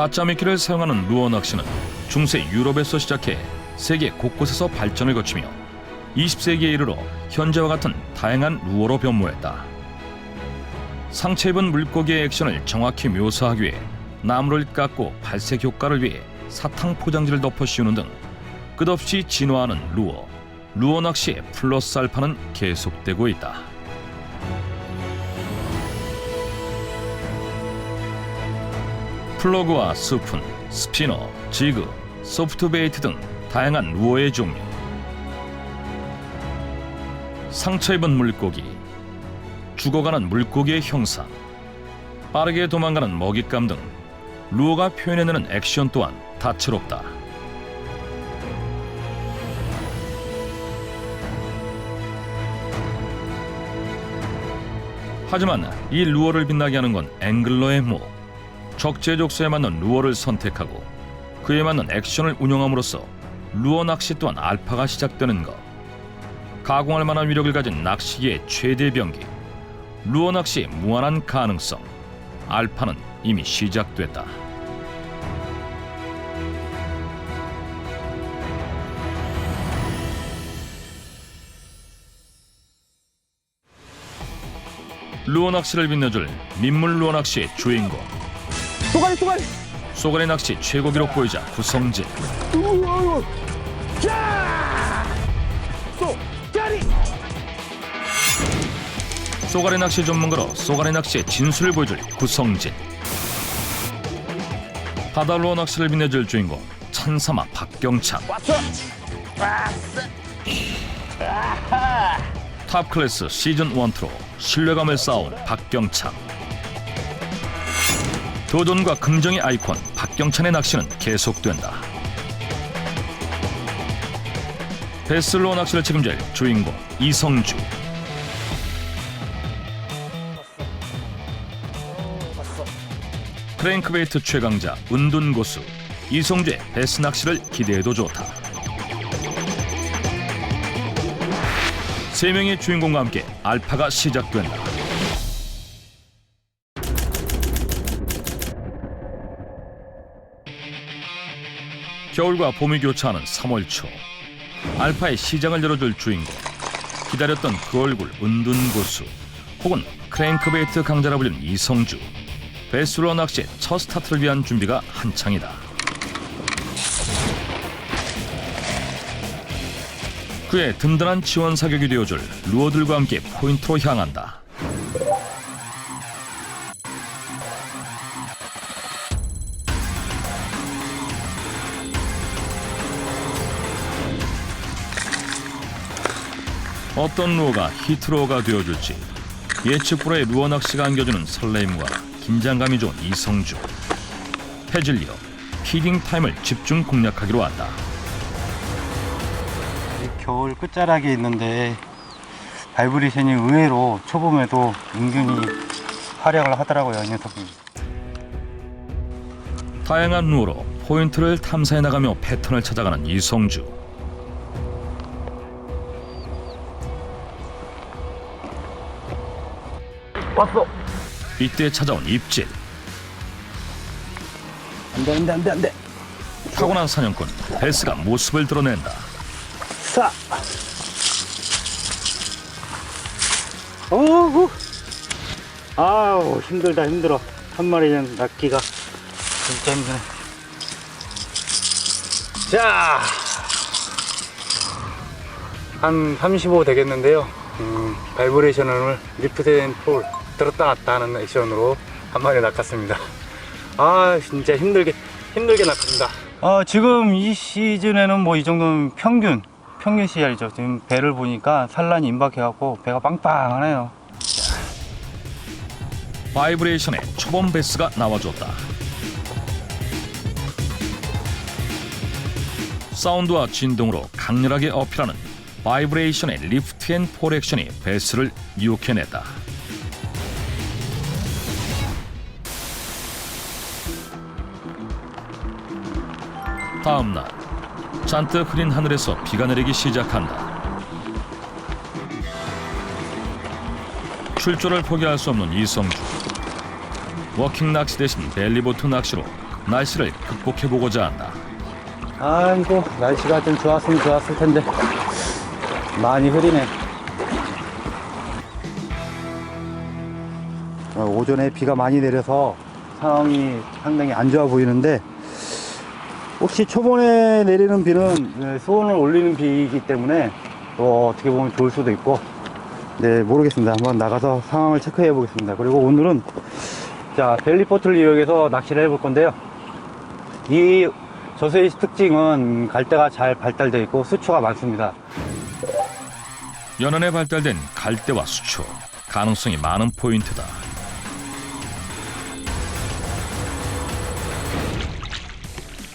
가짜 미끼를 사용하는 루어 낚시는 중세 유럽에서 시작해 세계 곳곳에서 발전을 거치며 20세기에 이르러 현재와 같은 다양한 루어로 변모했다. 상체 입은 물고기의 액션을 정확히 묘사하기 위해 나무를 깎고 발색 효과를 위해 사탕 포장지를 덮어 씌우는 등 끝없이 진화하는 루어. 루어 낚시의 플러스 알파는 계속되고 있다. 플러그와 스푼, 스피너, 지그, 소프트베이트 등 다양한 루어의 종류. 상처 입은 물고기, 죽어가는 물고기의 형상, 빠르게 도망가는 먹잇감 등 루어가 표현해내는 액션 또한 다채롭다. 하지만 이 루어를 빛나게 하는 건 앵글러의 모. 적재적소에 맞는 루어를 선택하고 그에 맞는 액션을 운영함으로써 루어 낚시 또한 알파가 시작되는 것. 가공할 만한 위력을 가진 낚시기의 최대 병기. 루어 낚시의 무한한 가능성. 알파는 이미 시작됐다. 루어 낚시를 빛내줄 민물 루어 낚시의 주인공. 쏘가리 쏘가리 쏘가리 낚시 최고 기록 보이자 구성진. 우와 자 쏘가리 쏘가리 낚시 전문가로 쏘가리 낚시의 진수를 보여줄 구성진. 바다 루어 낚시를 빛내줄 주인공 찬사마 박경찬. 왔어 왔어 탑 클래스 시즌 1트로 신뢰감을 쌓아온 박경찬. 도전과 긍정의 아이콘 박경찬의 낚시는 계속된다. 베슬로 낚시를 책임질 주인공 이성주. 크랭크베이트 최강자 은둔 고수 이성주의 베스 낚시를 기대해도 좋다. 세 명의 주인공과 함께 알파가 시작된다. 겨울과 봄이 교차하는 3월 초 알파의 시장을 열어줄 주인공 기다렸던 그 얼굴 은둔 고수 혹은 크랭크베이트 강자라 불리는 이성주 베스로 낚시의 첫 스타트를 위한 준비가 한창이다. 그의 든든한 지원 사격이 되어줄 루어들과 함께 포인트로 향한다. 어떤 루어가 히트로어가 되어줄지 예측 불허의 루어 낚시가 안겨주는 설레임과 긴장감이 좋은 이성주 해질리어 피딩 타임을 집중 공략하기로 한다. 겨울 끝자락에 있는데 바이브레이션이 의외로 초봄에도 은근히 활약을 하더라고요, 이 녀석이. 다양한 루어로 포인트를 탐사해 나가며 패턴을 찾아가는 이성주. 왔어 이때 찾아온 입질. 안돼 안돼 안돼 안돼. 타고난 사냥꾼 베스가 모습을 드러낸다. 사. 어후. 아우 힘들다 힘들어. 한 마리는 낚기가 진짜 힘드네. 자. 한 35 되겠는데요. 음, 바이브레이션을 오늘 리프트된 폴 들었다 놨다 하는 액션으로 한 마리 낚았습니다. 아 진짜 힘들게 힘들게 낚았습니다. 어, 지금 이 시즌에는 뭐 이 정도면 평균 평균 CR이죠. 지금 배를 보니까 산란이 임박해갖고 배가 빵빵하네요. 바이브레이션의 초범 베스가 나와줬다. 사운드와 진동으로 강렬하게 어필하는 바이브레이션의 리프트 앤폴 액션이 베스를 유혹해냈다. 다음 날 잔뜩 흐린 하늘에서 비가 내리기 시작한다. 출조를 포기할 수 없는 이성주. 워킹 낚시 대신 벨리보트 낚시로 날씨를 극복해보고자 한다. 아이고 날씨가 좀 좋았으면 좋았을 텐데 많이 흐리네 어, 오전에 비가 많이 내려서 상황이 상당히 안 좋아 보이는데 혹시 초반에 내리는 비는 네, 수온을 올리는 비이기 때문에 또 어떻게 보면 좋을 수도 있고 네 모르겠습니다 한번 나가서 상황을 체크해 보겠습니다 그리고 오늘은 자 벨리포트를 이용해서 낚시를 해 볼 건데요 이 저수의 특징은 갈대가 잘 발달되어 있고 수초가 많습니다. 연안에 발달된 갈대와 수초, 가능성이 많은 포인트다.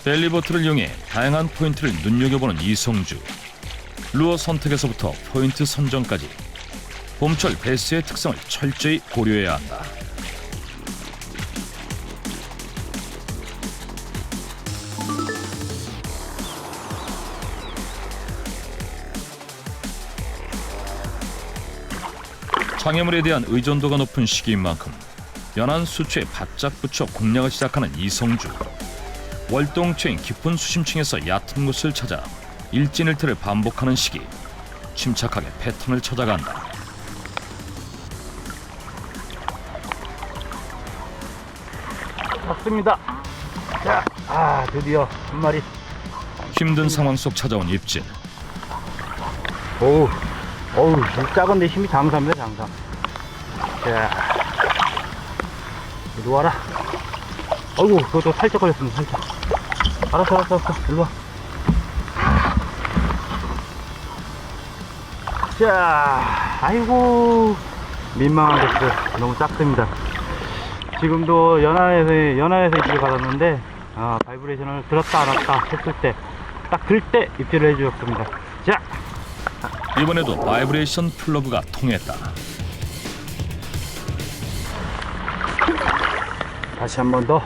벨리보트를 이용해 다양한 포인트를 눈여겨보는 이성주. 루어 선택에서부터 포인트 선정까지 봄철 베스의 특성을 철저히 고려해야 한다. 장애물에 대한 의존도가 높은 시기인 만큼 연안 수초에 바짝 붙여 공략을 시작하는 이성주 월동초인 깊은 수심층에서 얕은 곳을 찾아 일진일퇴를 반복하는 시기 침착하게 패턴을 찾아간다 맞습니다. 자, 아 드디어 한 마리. 힘든 상황 속 찾아온 입질 오우, 이 작은데 힘이 장사입니다, 장사. 자, 와라. 어이구, 그것도 살짝 걸렸습니다, 살짝. 알았어, 알았어, 알았어. 일로 와. 자, 아이고, 민망한 것들 너무 작습니다. 지금도 연안에서, 연안에서 입질 받았는데, 아, 바이브레이션을 들었다 놨다 했을 때, 딱 들 때 입질을 해주었습니다. 자, 이번에도 바이브레이션 플러그가 통했다 다시 한 번 더.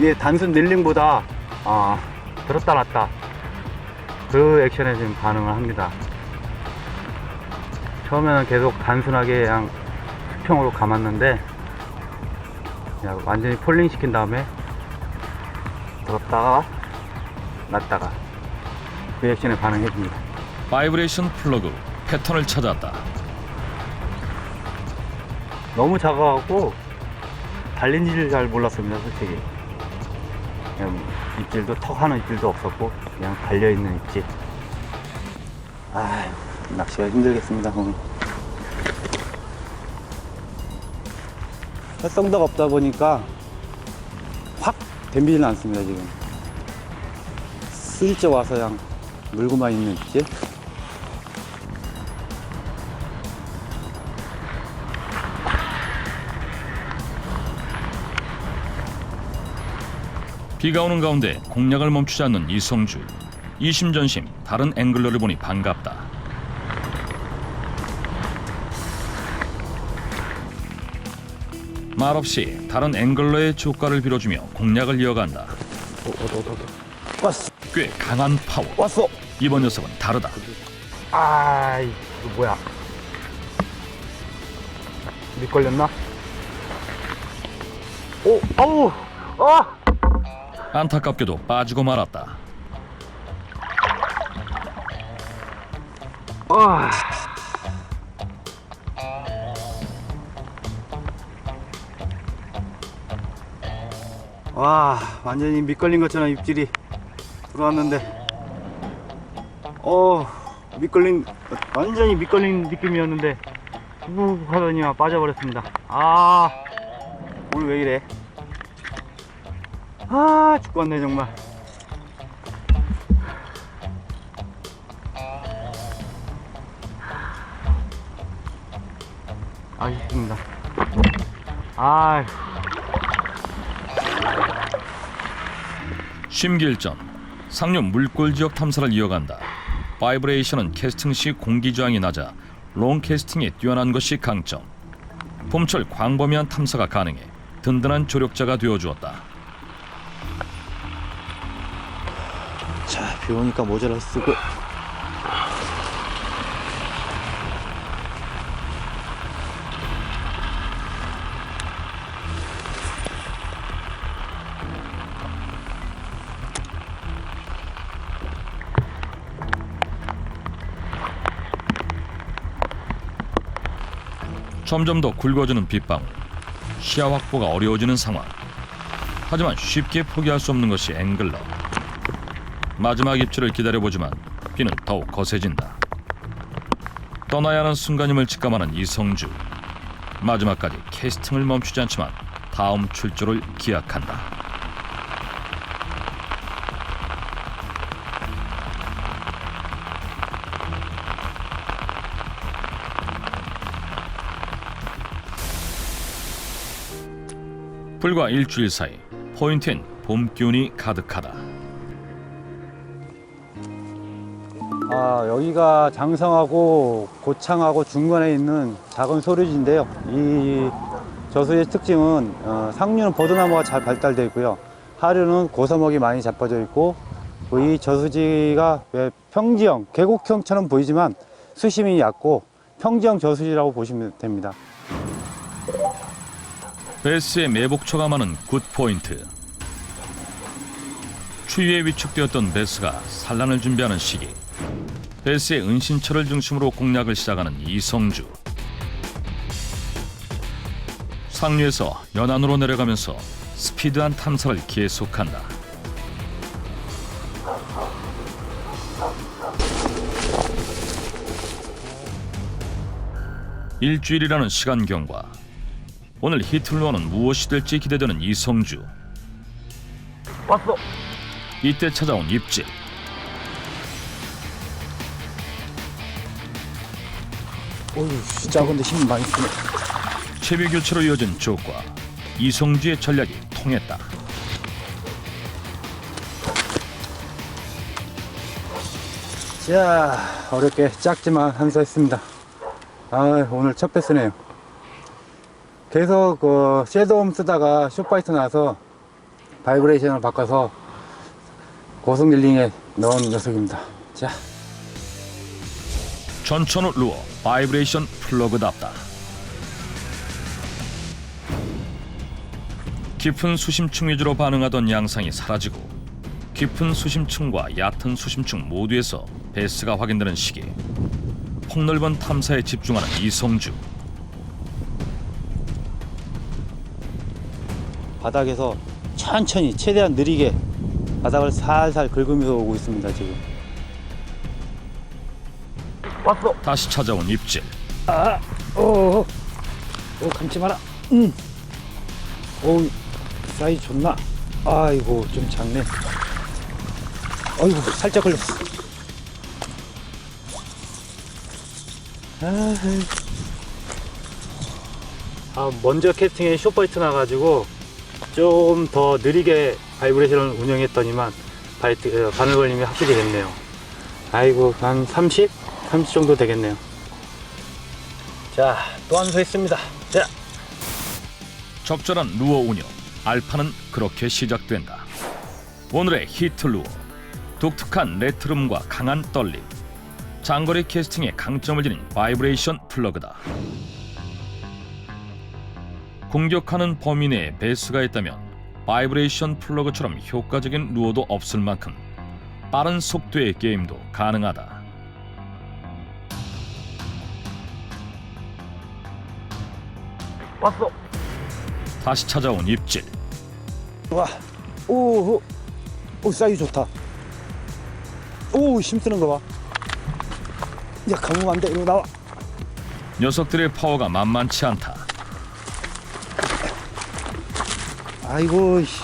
이게 단순 닐링보다 아, 들었다 놨다 그 액션에 지금 반응을 합니다. 처음에는 계속 단순하게 그냥 수평으로 감았는데 그냥 완전히 폴링 시킨 다음에 들었다가 놨다가 그 액션에 반응해 줍니다. 바이브레이션 플러그 패턴을 찾았다 너무 작아갖고 달린 지를 잘 몰랐습니다 솔직히 그냥 입질도 턱 하는 입질도 없었고 그냥 달려있는 입질. 아휴 낚시가 힘들겠습니다 오늘 활성도가 없다 보니까 확 덤비지는 않습니다 지금. 슬쩍 와서 그냥 물고만 있는 입질 비가 오는 가운데 공략을 멈추지 않는 이성주 이심전심 다른 앵글러를 보니 반갑다 말없이 다른 앵글러의 조가를 빌어주며 공략을 이어간다 왔어 꽤 강한 파워 왔어 이번 녀석은 다르다 아이, 이거 뭐야? 밑 걸렸나? 오, 아우, 아! 안타깝게도 빠지고 말았다 아. 와, 완전히 밑걸린 것처럼 입질이 들어왔는데, 어, 밑걸린, 완전히 밑걸린 느낌이었는데, 훅 하더니 막 빠져버렸습니다. 아, 오늘 왜 이래? 아, 죽겠네, 정말. 아쉽습니다. 아, 심길전 상류 물골 지역 탐사를 이어간다. 바이브레이션은 캐스팅 시 공기 저항이 낮아 롱 캐스팅에 뛰어난 것이 강점. 봄철 광범위한 탐사가 가능해 든든한 조력자가 되어 주었다. 비 오니까 모자를 쓰고 점점 더 굵어지는 빗방울. 시야 확보가 어려워지는 상황. 하지만 쉽게 포기할 수 없는 것이 앵글러. 마지막 입질을 기다려보지만 비는 더욱 거세진다. 떠나야 하는 순간임을 직감하는 이성주. 마지막까지 캐스팅을 멈추지 않지만 다음 출조를 기약한다. 불과 일주일 사이 포인트엔 봄 기운이 가득하다. 아, 여기가 장성하고 고창하고 중간에 있는 작은 소류지인데요. 이 저수지의 특징은 어, 상류는 버드나무가 잘 발달되어 있고요. 하류는 고사목이 많이 잡혀져 있고 이 저수지가 왜 평지형, 계곡형처럼 보이지만 수심이 얕고 평지형 저수지라고 보시면 됩니다. 베스의 매복처가 많은 굿 포인트. 추위에 위축되었던 베스가 산란을 준비하는 시기. 베스의 은신처를 중심으로 공략을 시작하는 이성주. 상류에서 연안으로 내려가면서 스피드한 탐사를 계속한다. 일주일이라는 시간 경과. 오늘 히틀러는 무엇이 될지 기대되는 이성주. 왔어. 이때 찾아온 입질. 어휴, 작은데 힘이 많이 쓰네. 채비 교체로 이어진 조과 이성주의 전략이 통했다. 자, 어렵게 작지만 한수했습니다. 아, 오늘 첫 배스네요. 계속 그 섀도움 쓰다가 숏바이트 나서 바이브레이션을 바꿔서 고속 릴링에 넣은 녀석입니다. 자, 전천후 루어 바이브레이션 플러그답다. 깊은 수심층 위주로 반응하던 양상이 사라지고 깊은 수심층과 얕은 수심층 모두에서 베스가 확인되는 시기 폭넓은 탐사에 집중하는 이성주 바닥에서 천천히 최대한 느리게 바닥을 살살 긁으면서 오고 있습니다, 지금. 왔어. 다시 찾아온 입질 오, 오, 감지 마라. 음. 오, 사이즈 좋나? 아이고, 좀 작네. 아이고, 살짝 걸렸어. 아, 먼저 캐스팅에 쇼파이트 나가지고 좀 더 느리게 바이브레이션을 운영했더니만 바이트, 어, 바늘 걸림이 확실히 됐네요. 아이고, 한 30? 30 정도 되겠네요. 자, 또한수 했습니다. 자, 적절한 루어 운영 알파는 그렇게 시작된다. 오늘의 히트 루어 독특한 레트름과 강한 떨림. 장거리 캐스팅에 강점을 지닌 바이브레이션 플러그다. 공격하는 범위 내에 베이스가 있다면 바이브레이션 플러그처럼 효과적인 루어도 없을 만큼 빠른 속도의 게임도 가능하다 왔어. 다시 찾아온 입질 와, 오, 오, 오, 사이즈 좋다. 오, 힘쓰는 거 봐. 야, 감으면 안 돼. 이거 나와. 녀석들의 파워가 만만치 않다 아이고, 씨.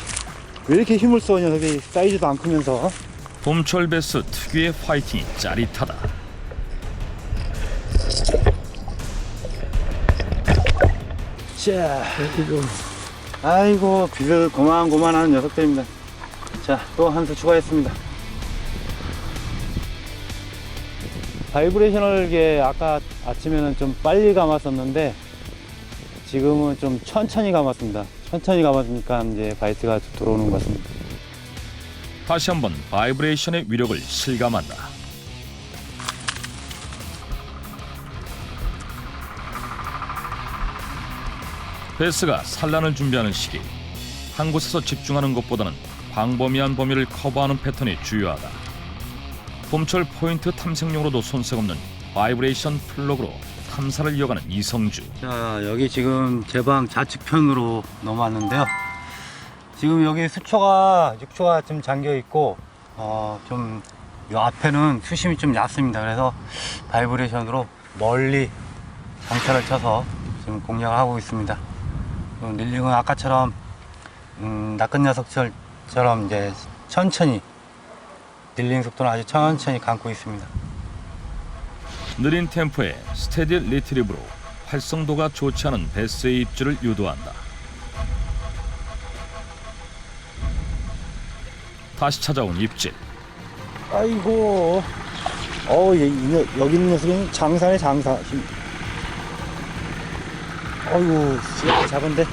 왜 이렇게 힘을 써, 녀석이. 사이즈도 안 크면서. 봄철 베스 특유의 파이팅이 짜릿하다. 자, 이거. 아이고, 비를 고만고만한 녀석들입니다. 자, 또 한 수 추가했습니다. 바이브레이션을 이게 아까 아침에는 좀 빨리 감았었는데 지금은 좀 천천히 감았습니다. 천천히 감았으니까 이제 바이트가 들어오는 것 같습니다. 다시 한번 바이브레이션의 위력을 실감한다. 베스가 산란을 준비하는 시기 한 곳에서 집중하는 것보다는 광범위한 범위를 커버하는 패턴이 주요하다. 봄철 포인트 탐색용으로도 손색 없는 바이브레이션 플러그로 탐사를 이어가는 이성주. 자 여기 지금 제방 좌측편으로 넘어왔는데요 지금 여기 수초가 6초가 좀 잠겨 있고 어좀 요 앞에는 수심이 좀 얕습니다 그래서 바이브레이션으로 멀리 장타를 쳐서 지금 공략을 하고 있습니다 어, 릴링은 아까처럼 음, 낚은 녀석처럼 이제 천천히 릴링 속도는 아주 천천히 감고 있습니다 느린 템포의 스테디 리트리브로 활성도가 좋지 않은 베스의 입질을 유도한다. 다시 찾아온 입질. 아이고. 어, 여기 있는 녀석은 장사네, 장사. 힘. 어이구, 작은데.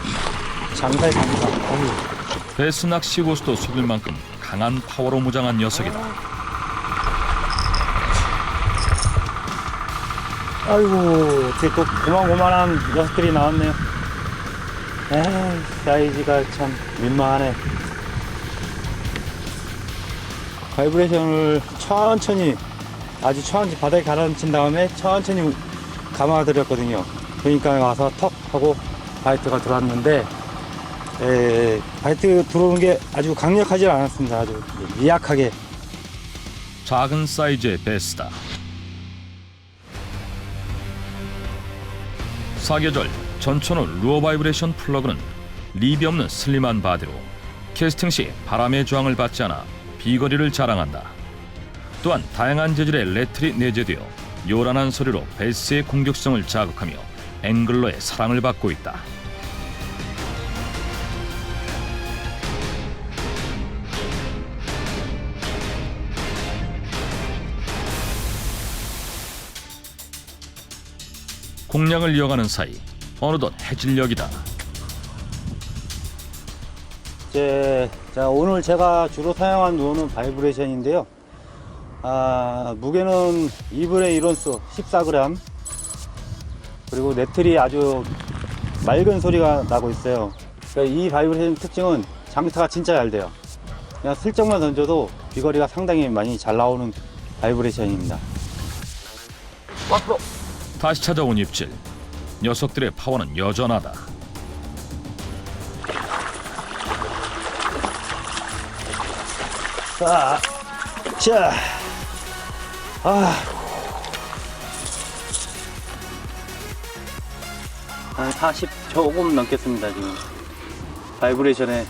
장사에 장사. 어휴. 베스 낚시 고수도 속일 만큼 강한 파워로 무장한 녀석이다. 아이고, 어떻게 또 고만고만한 녀석들이 나왔네요. 에이, 사이즈가 참 민망하네. 바이브레이션을 천천히, 아주 천천히 바닥에 가라앉힌 다음에 천천히 감아드렸거든요. 그러니까 와서 턱 하고 바이트가 들어왔는데, 에, 바이트 들어오는 게 아주 강력하지 않았습니다. 아주 미약하게 작은 사이즈의 베스다. 사계절 전천후 루어 바이브레이션 플러그는 립이 없는 슬림한 바디로 캐스팅 시 바람의 저항을 받지 않아 비거리를 자랑한다. 또한 다양한 재질의 레틀이 내재되어 요란한 소리로 베스의 공격성을 자극하며 앵글러의 사랑을 받고 있다. 공략을 이어가는 사이 어느덧 해질녘이다. 이제 자 오늘 제가 주로 사용한 루어는 바이브레이션인데요. 아, 무게는 2분의 1온스 14g 그리고 네틀이 아주 맑은 소리가 나고 있어요. 그러니까 이 바이브레이션 특징은 장타가 진짜 잘 돼요. 그냥 슬쩍만 던져도 비거리가 상당히 많이 잘 나오는 바이브레이션입니다. 왔어. 다시 찾아온 입질. 녀석들의 파워는 여전하다. 자, 자, 아, 한 40 조금 넘겠습니다 지금. 바이브레이션에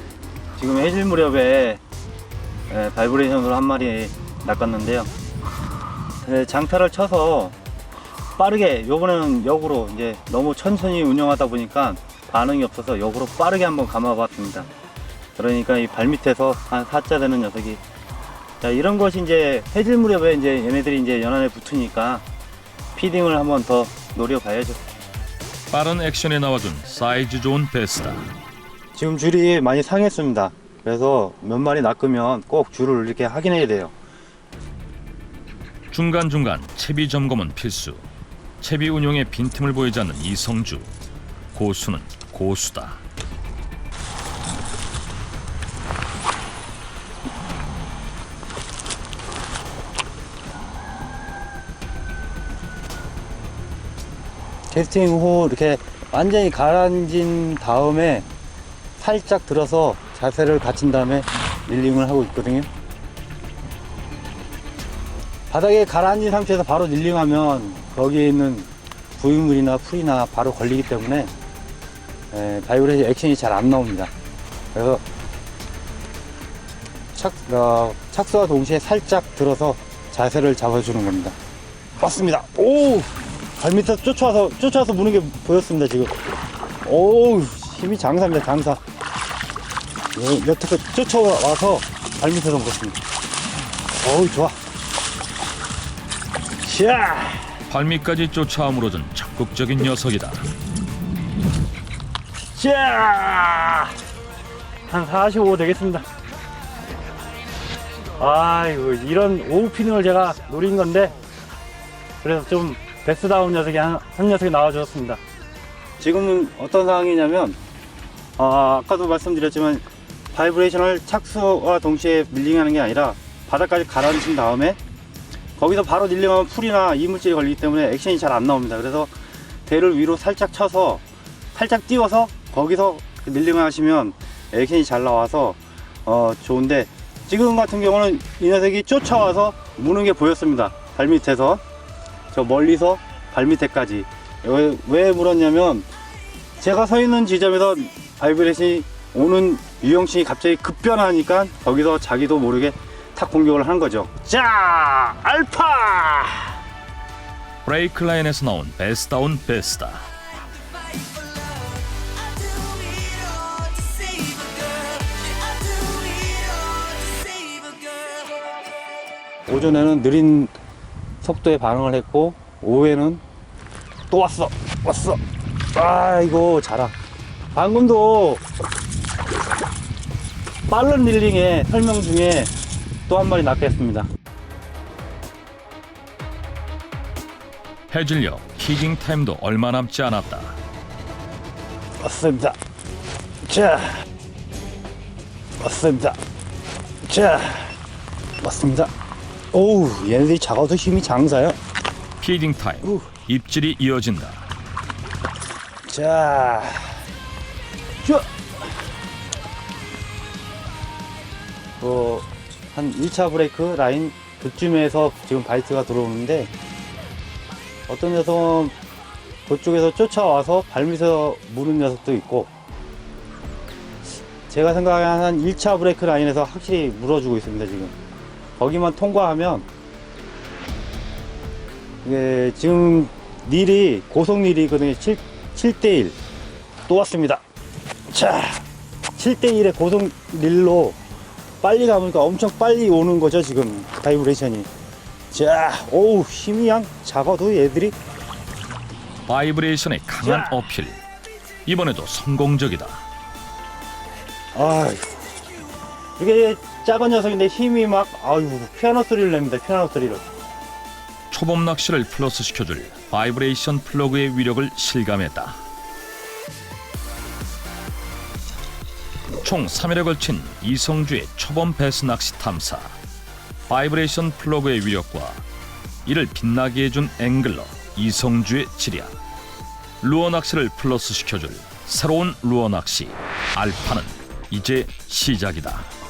지금 해질 무렵에 예, 바이브레이션으로 한 마리 낚았는데요. 예, 장타를 쳐서 빠르게 요번에는 역으로 이제 너무 천천히 운영하다 보니까 반응이 없어서 역으로 빠르게 한번 감아 봤습니다. 그러니까 이 발밑에서 한 4자 되는 녀석이 자 이런 것이 이제 해질 무렵에 이제 얘네들이 이제 연안에 붙으니까 피딩을 한번 더 노려봐야죠. 빠른 액션에 나와준 사이즈 좋은 베스다. 지금 줄이 많이 상했습니다. 그래서 몇 마리 낚으면 꼭 줄을 이렇게 확인해야 돼요. 중간중간 채비 점검은 필수. 채비 운용에 빈틈을 보이지 않는 이성주. 고수는 고수다. 캐스팅 후 이렇게 완전히 가라앉은 다음에 살짝 들어서 자세를 갖춘 다음에 릴링을 하고 있거든요. 바닥에 가라앉은 상태에서 바로 릴링하면 거기에 있는 부유물이나 풀이나 바로 걸리기 때문에 에, 바이브레이션 액션이 잘 안 나옵니다. 그래서 착, 어, 착수와 동시에 살짝 들어서 자세를 잡아주는 겁니다. 맞습니다. 오! 발밑에서 쫓아와서, 쫓아와서 무는 게 보였습니다, 지금. 오우, 힘이 장사입니다, 장사. 여- 여태껏 쫓아와서 발밑에서 물었습니다. 어우, 좋아. 샤! 발밑까지 쫓아와 물어준 적극적인 녀석이다. 샤! 한 45 되겠습니다. 아이고, 이런 오후 피딩을 제가 노린 건데, 그래서 좀 베스다운 녀석이 한, 한 녀석이 나와주었습니다. 지금은 어떤 상황이냐면, 아, 아까도 말씀드렸지만, 바이브레이션을 착수와 동시에 밀링하는 게 아니라, 바닥까지 가라앉힌 다음에, 거기서 바로 닐링하면 풀이나 이물질이 걸리기 때문에 액션이 잘 안 나옵니다. 그래서 배를 위로 살짝 쳐서 살짝 띄워서 거기서 밀링을 하시면 액션이 잘 나와서 어, 좋은데 지금 같은 경우는 이 녀석이 쫓아와서 무는 게 보였습니다. 발 밑에서 저 멀리서 발 밑에까지 왜, 왜 물었냐면 제가 서 있는 지점에서 바이브레이션이 오는 유형층이 갑자기 급변하니까 거기서 자기도 모르게 탁 공격을 한 거죠. 자, 알파! 브레이크 라인에서 나온 save a girl. 오전에는 느린 속도에 반응을 했고 오후에는 또 왔어. 왔어. 아이고 잘하 방금도 빠른 릴링의 설명 중에 또 한 마리 낚였습니다. 해질녘 키깅 타임도 얼마 남지 않았다. 왔습니다. 자 왔습니다. 자 왔습니다 오우 얘네들이 작아도 힘이 장사요 피딩 타임. 우. 입질이 이어진다. 자, 쭉. 어, 한 1차 브레이크 라인 그쯤에서 지금 바이트가 들어오는데 어떤 녀석은 그쪽에서 쫓아와서 발밑에서 무는 녀석도 있고 제가 생각하는 한 1차 브레이크 라인에서 확실히 물어주고 있습니다 지금 거기만 통과하면 이게 지금 닐이 고속 닐이거든요 7, 7대1 또 왔습니다. 자 7대1의 고속 닐로 빨리 가보니까 엄청 빨리 오는 거죠 지금 바이브레이션이. 자 오우 힘이 양 작아도 얘들이. 바이브레이션의 강한 어필. 이번에도 성공적이다. 아 이게 작은 녀석인데 힘이 막 아유 피아노 소리를 냅니다 피아노 소리를 초범 낚시를 플러스 시켜줄 바이브레이션 플러그의 위력을 실감했다. 총 3일에 걸친 이성주의 초범 배스 낚시 탐사. 바이브레이션 플러그의 위력과 이를 빛나게 해준 앵글러 이성주의 지략. 루어 낚시를 플러스 시켜줄 새로운 루어 낚시 알파는 이제 시작이다.